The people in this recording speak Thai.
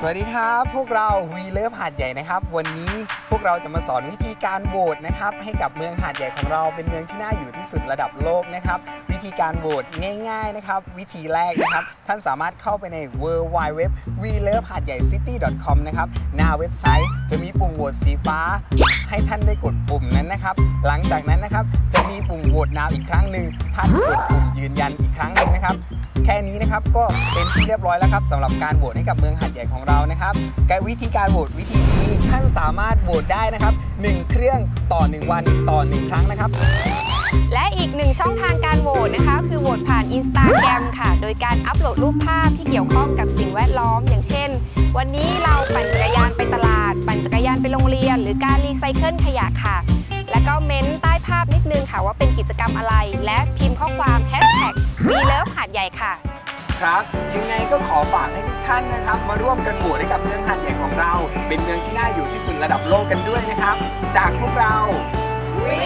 สวัสดีครับ พวกเราวีเลิฟหาดใหญ่นะครับ วันนี้พวกเราจะมาสอนวิธีการโหวตนะครับ ให้กับเมืองหาดใหญ่ของเราเป็นเมืองที่น่าอยู่ที่สุดระดับโลกนะครับ วิธีการโหวตง่าย ๆนะครับ วิธีแรกนะครับ ท่านสามารถเข้าไปใน w w w w e l o v e h a d y a i c i t y c o m นะครับหน้าเว็บไซต์จะมีปุ่มโหวตสีฟ้า ให้ท่านได้กดปุ่มนั้นนะครับ หลังจากนั้นนะครับจะมีปุ่มโหวตนาวอีกครั้งหนึ่งท่านกดปุ่มยืนยันอีกครั้งหนึ่งนะครับ แค่นี้นะครับก็เป็นที่เรียบร้อยแล้วครับสำหรับการโหวตให้กับเมืองหาดใหญ่ของเรานะครับกับวิธีการโหวตวิธีนี้ท่านสามารถโหวตได้นะครับ 1 เครื่องต่อ 1 วันต่อ 1 ครั้งนะครับและอีกหนึ่งช่องทางการโหวตนะคะ คือโหวตผ่าน Instagram ค่ะ โดยการอัปโหลดรูปภาพที่เกี่ยวข้องกับสิ่งแวดล้อม อย่างเช่น วันนี้เราปั่น โรงเรียน หรือการรีไซเคิลขยะค่ะ แล้วก็เม้นใต้ภาพนิดนึงค่ะว่าเป็นกิจกรรมอะไร และพิมพ์ข้อความ hashtag we love หาดใหญ่ค่ะ ครับ ยังไงก็ขอฝากให้ทุกท่านนะครับ มาร่วมกันโหวตให้กับเมืองหาดใหญ่ของเรา เป็นเมืองที่น่าอยู่ที่สุดระดับโลกกันด้วยนะครับ จากพวกเรา We